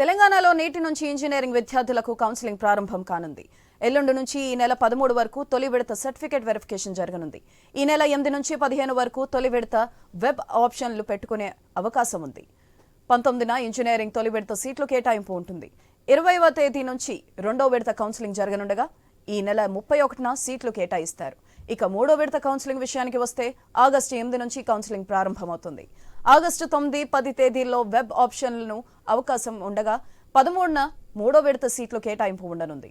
తెలంగాణలో నేటి నుంచి ఇంజనీరింగ్ విద్యార్థులకు కౌన్సిలింగ్ ప్రారంభం కానుంది. ఎల్లుండి నుంచి ఈ నెల పదమూడు వరకు తొలి విడత సర్టిఫికేట్ వెరిఫికేషన్ జరగనుంది. ఈ నెల ఎనిమిది నుంచి పదిహేను వరకు తొలి విడత వెబ్ ఆప్షన్లు పెట్టుకునే అవకాశం ఉంది. పంతొమ్మిదిన ఇంజనీరింగ్ తొలి విడత సీట్లు కేటాయింపు ఉంటుంది. ఇరవైవ తేదీ నుంచి రెండో విడత కౌన్సిలింగ్ జరగనుండగా ఈ నెల ముప్పై ఒకటిన సీట్లు కేటాయిస్తారు. ఇక మూడో విడత కౌన్సిలింగ్ విషయానికి వస్తే ఆగస్టు ఎనిమిది నుంచి కౌన్సిలింగ్ ప్రారంభమవుతుంది. ఆగస్టు తొమ్మిది పది తేదీల్లో వెబ్ ఆప్షన్లను అవకాశం ఉండగా పదమూడున మూడో విడత సీట్లు కేటాయింపు ఉండనుంది.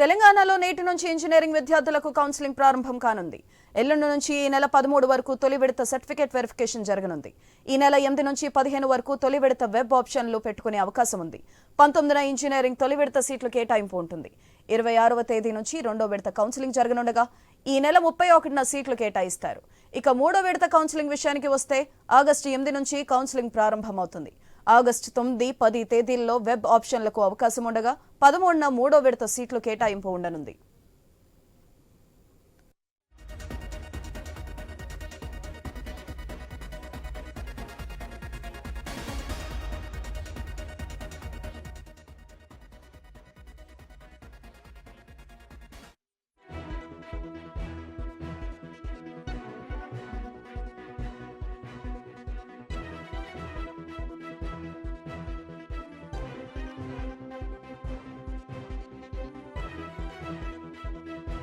తెలంగాణలో నేటి నుంచి ఇంజనీరింగ్ విద్యార్థులకు కౌన్సిలింగ్ ప్రారంభం కానుంది. ఎల్లుండి నుంచి ఈ నెల పదమూడు వరకు తొలి విడత సర్టిఫికేట్ వెరిఫికేషన్ జరగనుంది. ఈ నెల ఎనిమిది నుంచి పదిహేను వరకు తొలి విడత వెబ్ ఆప్షన్లు పెట్టుకునే అవకాశం ఉంది. పంతొమ్మిదిన ఇంజనీరింగ్ తొలి విడత సీట్లు కేటాయింపు ఉంటుంది. ఇరవై ఆరవ తేదీ నుంచి రెండో విడత కౌన్సిలింగ్ జరగనుండగా ఈ నెల ముప్పై ఒకటిన సీట్లు కేటాయిస్తారు. ఇక మూడో విడత కౌన్సిలింగ్ విషయానికి వస్తే ఆగస్టు ఎనిమిది నుంచి కౌన్సిలింగ్ ప్రారంభమవుతుంది. ఆగస్టు తొమ్మిది పది తేదీల్లో వెబ్ ఆప్షన్లకు అవకాశం ఉండగా పదమూడున మూడో విడత సీట్లు కేటాయింపు ఉండనుంది.